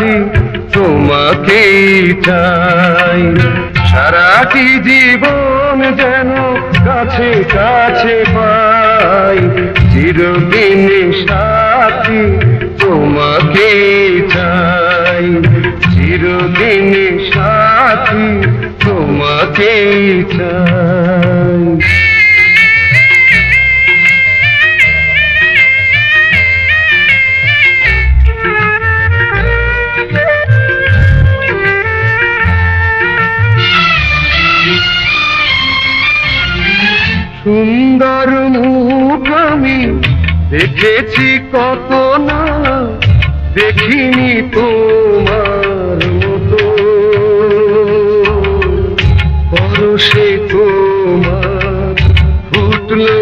সাথী তোমাকেই চাই। সারাটি জীবন যেন কাছে কাছে পাই? চিরদিন সাথী তোমাকেই চাই। চিরদিন সাথী তোমাকেই চাই। সুন্দর মুখ আমি দেখেছি কত না দেখিনি তোমার মতো। পরশে তোমার ফুটলো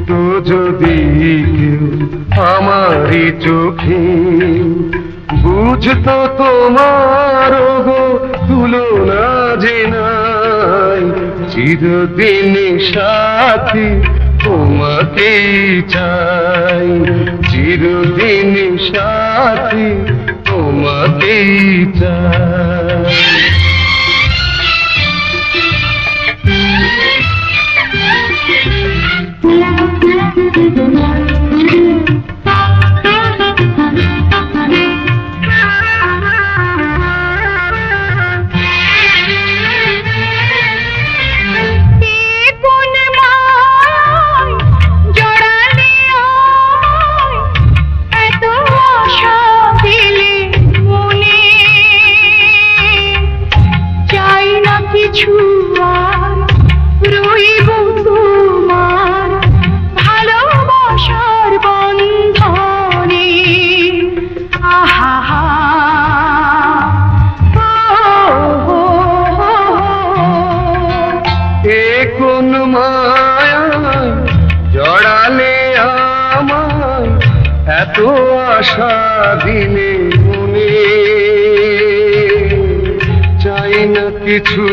দেখতো যদি কেউ আমারই চোখে বুঝতো তোমার গো তুলনা যে নাই। চিরদিন সাথী তোমাকেই চাই। চিরদিন সাথী তোমাকেই চাই। এত আশা দিনে মনে চাই না কিছু